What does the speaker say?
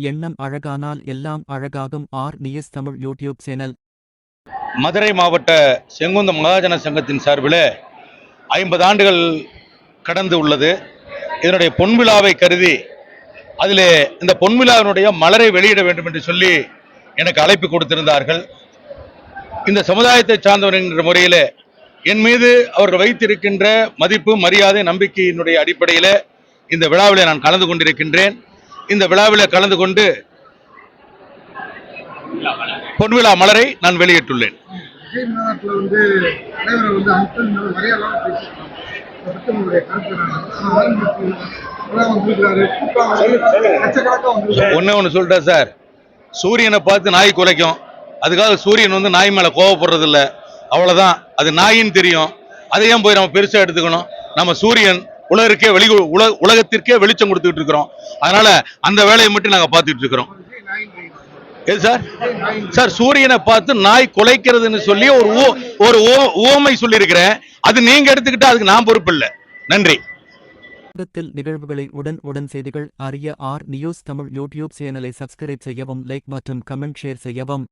எண்ணம் அழகானால் எல்லாம் அழகாகும். R. News Tamil YouTube channel. Madurai மாவட்ட செங்குந்த மகாஜன சங்கத்தின் சார்பில் ஐம்பது ஆண்டுகள் கடந்து உள்ளது. இதனுடைய பொன்விழாவை கருதி அதிலே இந்த பொன்விழாவினுடைய மலரை வெளியிட வேண்டும் என்று சொல்லி எனக்கு அழைப்பு கொடுத்திருந்தார்கள். இந்த சமுதாயத்தை சார்ந்தவர் என்கிற முறையில் என் மீது அவர்கள் வைத்திருக்கின்ற மதிப்பு மரியாதை நம்பிக்கையினுடைய அடிப்படையில் இந்த விழாவில் நான் கலந்து கொண்டிருக்கின்றேன். இந்த விழாவில் கலந்து கொண்டு பொன்விழா மலரை நான் வெளியிட்டுள்ளேன். ஒண்ணே ஒன்று சொல்லிட்டேன் சார். சூரியனை பார்த்து நாய் குலைக்கும். அதுக்காக சூரியன் வந்து நாய் மேலே கோவப்படுறது இல்ல அவ்வளோதான் அது நாயின்னு தெரியும். அதை ஏன் போய் நம்ம பெருசாக எடுத்துக்கணும். நம்ம சூரியன் உலகிற்கே வெளி உல உலகத்திற்கே வெளிச்சம் கொடுத்துட்டு இருக்கிறோம். அதனால அந்த வேலையை மட்டும் நாங்கள் பார்த்துட்டு இருக்கிறோம். எது சார்? சார் சூரியனை பார்த்து நாய் குலைக்கிறதுன்னு சொல்லி ஒரு ஓ ஒரு ஓ ஓமை சொல்லியிருக்கிறேன். அது நீங்க எடுத்துக்கிட்டா அதுக்கு நான் பொறுப்பு இல்லை. நன்றி. உலகத்தில் நிகழ்வுகளை உடன் உடன் செய்திகள் அறிய ஆர் நியூஸ் தமிழ் யூடியூப் சேனலை சப்ஸ்கிரைப் செய்யவும் லைக் மற்றும் கமெண்ட் ஷேர் செய்யவும்.